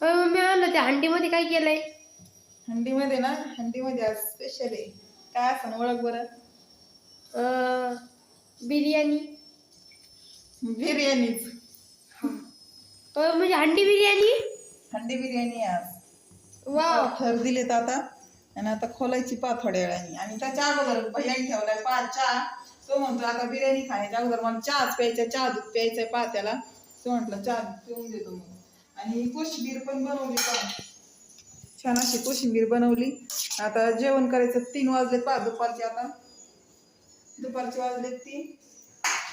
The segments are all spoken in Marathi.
मम्मी म्हणलं त्या हंडीमध्ये काय केलंय? हंडीमध्ये ना हंडीमध्ये आज स्पेशल आहे. काय असं ओळख बरं? अं, बिर्याणी. बिर्याणीच. अं, म्हणजे हंडी बिर्याणी? हंडी बिर्याणी आहे आज. वाव. थर दिलेत आता. आणि आता खोलायची पा थोड्या वेळाने आणि त्याच्या अगोदर भैयाने ठेवलाय पा चहा तो म्हणतो आता बिर्याणी खाण्याच्या अगोदर मला चहाच प्यायचा चहा दूध प्यायचंय पा त्याला तो म्हटलं चहा पिऊन देतो मग. आणि कोशिंबीर पण बनवली पा छान अशी कोशिंबीर बनवली. आता जेवण करायचं तीन वाजले पा दुपारचे आता. दुपारचे वाजले तीन.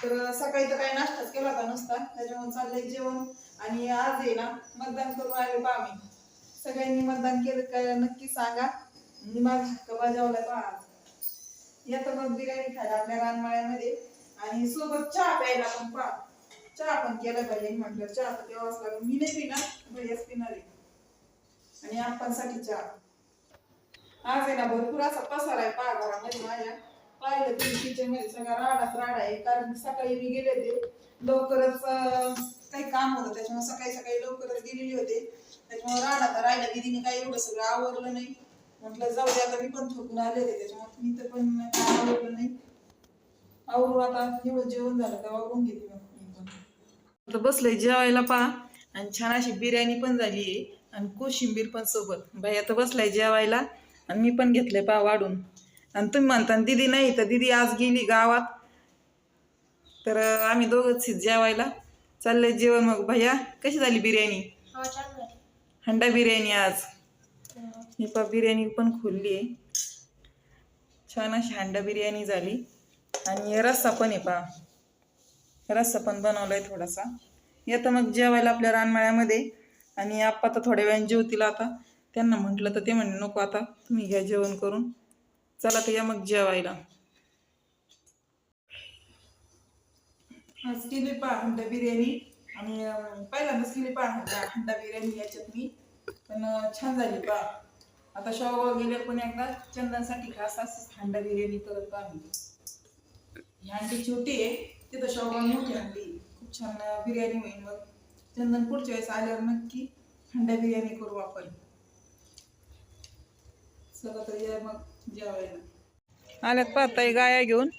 तर सकाळी तर काही नाश्ताच केला होता नुसता त्याच्यामुळे चाललंय जेवण. आणि आज आहे ना मतदान करून आले पा आम्ही सगळ्यांनी मतदान केलं काय नक्की सांगा. मी माझा हक्क बजावलाय पहा आज. येतं मग बिर्याणी खायला आपल्या रानमाळ्यामध्ये. आणि सोबत चहा प्यायला पण पहा. चहा पण केला पाहिजे म्हटलं चहा तर तेव्हाच लागेल. मी नाही पिणार भैयाच पिणार आहे आणि आपणसाठी चहा. आज आहे ना भरपूर असा पसार आहे पहा घरामध्ये माझ्या. पाहिलं तुम्ही किचनमध्ये सगळा राडाच राडा आहे कारण सकाळी मी गेले होते. लवकरच काही काम होतं त्याच्यामुळे सकाळी सकाळी लवकरच गेलेली होते. त्याच्यामुळे राडा तर राहिला. दिदीने काही एवढं सगळं आवरलं नाही. म्हटलं जाऊ दे आता मी पण थोकून आले होते. त्याच्यामुळे मी तर पण काय आवडलं नाही. आवरू आता एवढं जेवण झालं तर आवरून घेते मग आता बसलंय जेवायला पहा. आणि छान अशी बिर्याणी पण झाली आहे. आणि कोशिंबीर पण सोबत. बाई आता बसलाय जेवायला. आणि मी पण घेतलंय पहा वाढून. आणि तुम्ही म्हणता दीदी नाही तर दीदी आज गेली गावात. तर आम्ही दोघंच जेवायला. चाललंय जेवण मग. भैया कशी झाली बिर्याणी? हो हंडा बिर्याणी आज. ही. पा बिर्याणी पण खोलली आहे. छान अशी हंडा बिर्याणी झाली. आणि रस्सा पण आहे पा रस्सा पण बनवलाय थोडासा. येतं मग जेवायला आपल्या रानमाळ्यामध्ये. आणि आप्पा तर थोड्या वेळाने जेवतील आता. त्यांना म्हटलं तर ते म्हणे नको आता तुम्ही घ्या जेवण करून. चला तर या मग जेवायला. आज केली पा हंडा बिर्याणी. आणि पहिल्यांदाच केली पा हंडा हंडा बिर्याणी याच्यात मी. पण छान झाली पा आता शॉप गेले पण एकदा चंदनसाठी खास असंच हंडा बिर्याणी करत पा ही हंडी छोटी आहे तिथं शेवगाव मोठी हंडी खूप छान बिर्याणी होईल मग चंदन पुढच्या वेळेस आल्यावर नक्की हंडा बिर्याणी करू आपण. सगळं तर या मग जेवायला. आल्यात पाहताय गाया घेऊन.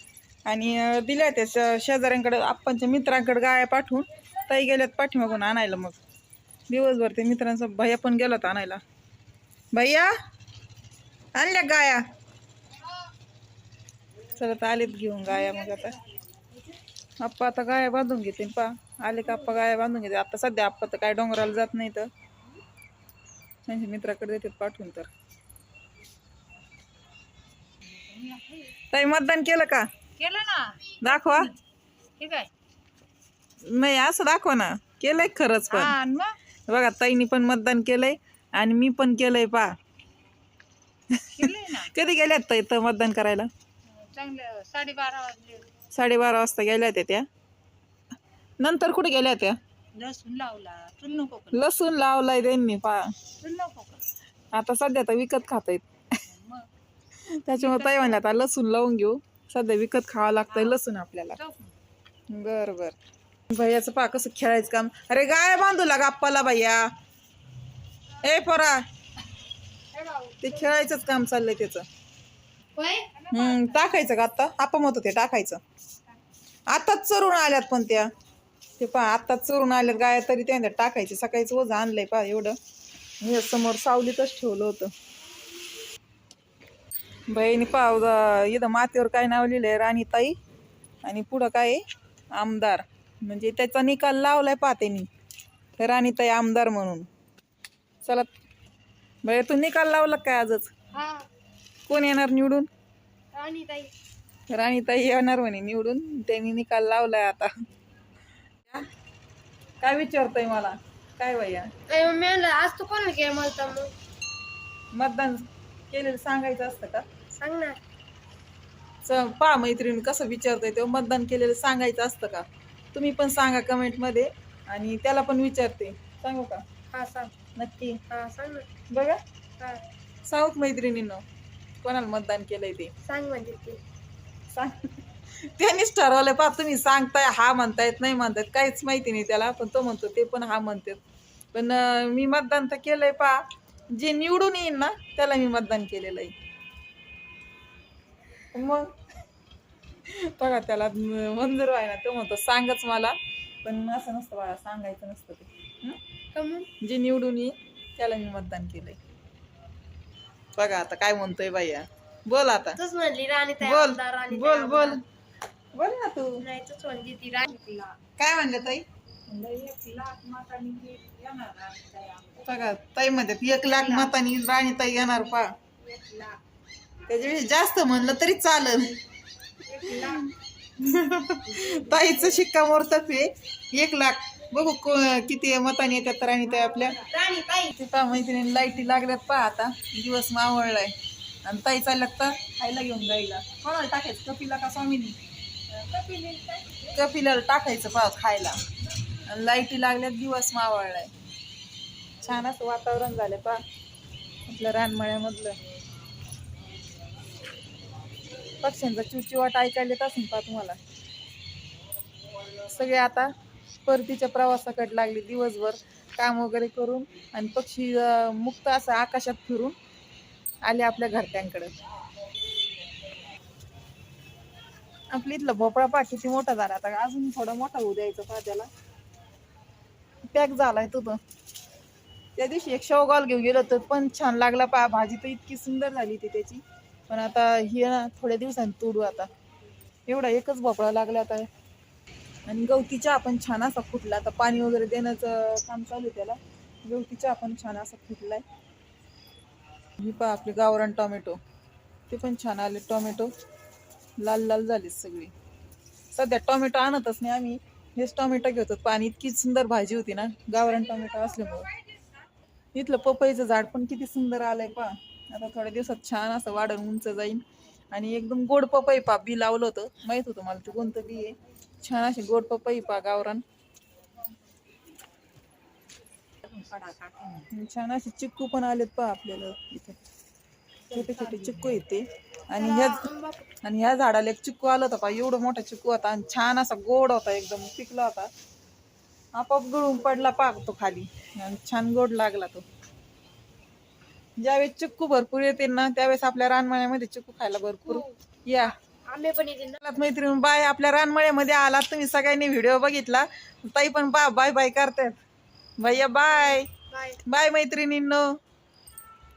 आणि दिल्या त्या शेजाऱ्यांकडे आपणच्या मित्रांकडे गाया पाठवून. ताई गेल्यात पाठीमागून आणायला मग. दिवसभर ते मित्रांचा भैया पण गेलात आणायला. भैया आणल्या गाया? तर आलेत घेऊन गाया मग आता. आप्पा आता गाया बांधून घेते पा. आले का आप्पा गाया बांधून घेते आता सध्या आप्पा तर काय डोंगराला जात नाही तर. त्यांच्या मित्राकडे देतात पाठवून तर. ताई मतदान केलं का? केलं ना. दाखवा. ठीक आहे. नाही असं दाखवा ना. केलंय खरंच पण. बघा ताईनी पण मतदान केलंय आणि मी पण केलंय पा. कधी गेल्यात ताई तर मतदान करायला? चांगलं साडेबारा वाजले. साडेबारा वाजता गेल्या होत्या त्या? नंतर कुठे गेल्या त्या? लसूण लावला. नको लसूण लावलाय त्यांनी पा नको आता सध्या तर विकत खात आहेत मग. त्याच्यामुळे ताई म्हणल्या आता लसूण लावून घेऊ. सध्या विकत खावं लागतंय लसूण आपल्याला. जाऊ. बर बर. भैयाचं पा कसं खेळायचं काम. अरे गाय बांधू लागा आप्पाला भैया. ए पोरा. ते खेळायचंच काम चाललंय त्याचं. हम्म टाकायचं का आता? आपण म्हणतो ते टाकायचं. आताच चरून आल्यात पण त्या. ते पहा आताच चरून आल्यात गाया तरी त्या टाकायचे. सकाळीच ओझ आणलंय पहा एवढं. मी समोर सावलीतच ठेवलं होतं. बहिणी पहा इथं मातीवर काय नाव लिहिलंय? राणीताई. आणि पुढं काय आहे? आमदार. म्हणजे त्याचा निकाल लावलाय पहा त्यांनी. राणीताई आमदार म्हणून. चला बाई तू निकाल लावला काय आजच? हा. कोण येणार निवडून? आणि ताई राणीताई येणार म्हणे निवडून. त्यांनी निकाल लावलाय आता. काय विचारतय मला? काय भैया? आज तू कोण केलं मला मग? मतदान केलेलं सांगायचं असतं का? सांग ना. च पहा मैत्रिणी कसं विचारतोय तेव्हा मतदान केलेलं सांगायचं असतं का? तुम्ही पण सांगा कमेंटमध्ये. आणि त्याला पण विचारते. सांगू का? हा सांग. नक्की. हा सांग ना. बघा. हा. सांगू मैत्रिणींनो. कोणाला मतदान केलंय ते? सांग म्हणजे ते. सांग. त्यांनीच ठरवलंय पा तुम्ही सांगताय हा म्हणतायत नाही म्हणतायत काहीच माहिती नाही त्याला पण तो म्हणतो ते पण हा म्हणतात. पण अं, मी मतदान तर केलंय पा जे निवडून येईन ना त्याला मी मतदान केलेलं आहे. मग? बघा त्याला मंजूर आहे ना तो म्हणतो सांगच मला. पण असं नसतं बाळा सांगायचं नसतं ते. हं? का मग? जे निवडून येईल त्याला मी मतदान केलंय. बघा आता काय म्हणतोय बाई बोल आता. तूच म्हणली राणी ताई बोल राणी बोल बोल. बोल ना तू. नाही तूच म्हणली ती राणी काय म्हणले ताई? बघा ताई म्हणतात एक लाख मतांनी राणी ताई येणार पा. त्याच्यापेक्षा जास्त म्हणलं तरी चालेल. ताईचं शिक्कामोर्तब आहे. एक लाख. बघू को- किती मतांनी येतात राणी ताई आपल्या. राणी ताई. ते पहा मैत्रिणी लाईटी लागल्यात पहा आता. दिवस मावळलाय. आणि ताई चालल्यात तर खायला घेऊन जायला. कोणाला टाकायचं? कपिला का स्वामीनी? कपिलाला टाकायचं पहा खायला. आणि लाईटी लागल्यात दिवस मावळलाय. छान असं वातावरण झालं पहा. आपल्या रानमळ्यामधलं. पक्ष्यांचा चिवचिवाट ऐकायला येत असेल पहा तुम्हाला. सगळे आता परतीच्या प्रवासाकडे लागले दिवसभर काम वगैरे करून आणि पक्षी मुक्त असं आकाशात फिरून आले आपल्या घरट्यांकडे आपल्या इथला भोपळा पाठी किती मोठा झाला. आता अजून थोडा मोठा होऊ द्यायचा पहा पॅक झालाय तो त्या दिवशी एक शेवगाल घेऊन गेलो तर पण छान लागला पा भाजी तर इतकी सुंदर झाली ती त्याची. पण आता हे ना थोड्या दिवसांनी तोडू आता. एवढा एकच भोपळा लागला आता. आणि गवती चहा पण छान असा फुटला. आता पाणी वगैरे देण्याचं काम चालू आहे त्याला. गवती चहा पण छान असा फुटलाय. ही पहा आपले गावरान टोमॅटो. ते पण छान आले टोमॅटो. लाल लाल झाले सगळे. सध्या टोमॅटो आणतच नाही आम्ही. हेच टोमॅटो घेतो पाणी इतकी सुंदर भाजी होती ना गावरान टोमॅटो असल्यामुळे. इथलं पपईचं झाड पण किती सुंदर आलंय पहा. आता थोड्या दिवसात छान असं वाढून उंच जाईल आणि एकदम गोड पपई पा बी लावलं होतं. माहीत होतं मला ते कोणतं बी आहे. छान असे गोड पपई पा गावरान. छान असे चिक्कू पण आलेत पा आपल्याला इथे. छोटे छोटे चिक्कू येते. आणि ह्या आणि ह्या झाडाला एक चिक्कू आलं होतं पहा एवढं मोठा चिक्कू होता आणि छान असा गोड होता एकदम पिकला होता. आपोआप गळून पडला पाक तो खाली. आणि छान गोड लागला तो. ज्यावेळेस चिक्कू भरपूर येते ना त्यावेळेस आपल्या रानमाण्यामध्ये चिक्कू खायला भरपूर या. आंबे पण चला मैत्रीण बाय. आपल्या रानमळ्यामध्ये आलात तुम्ही. सगळ्यांनी व्हिडिओ बघितला. ताई पण बा बाय बाय करतात. भैया बाय. बाय. बाय मैत्रिणींनो.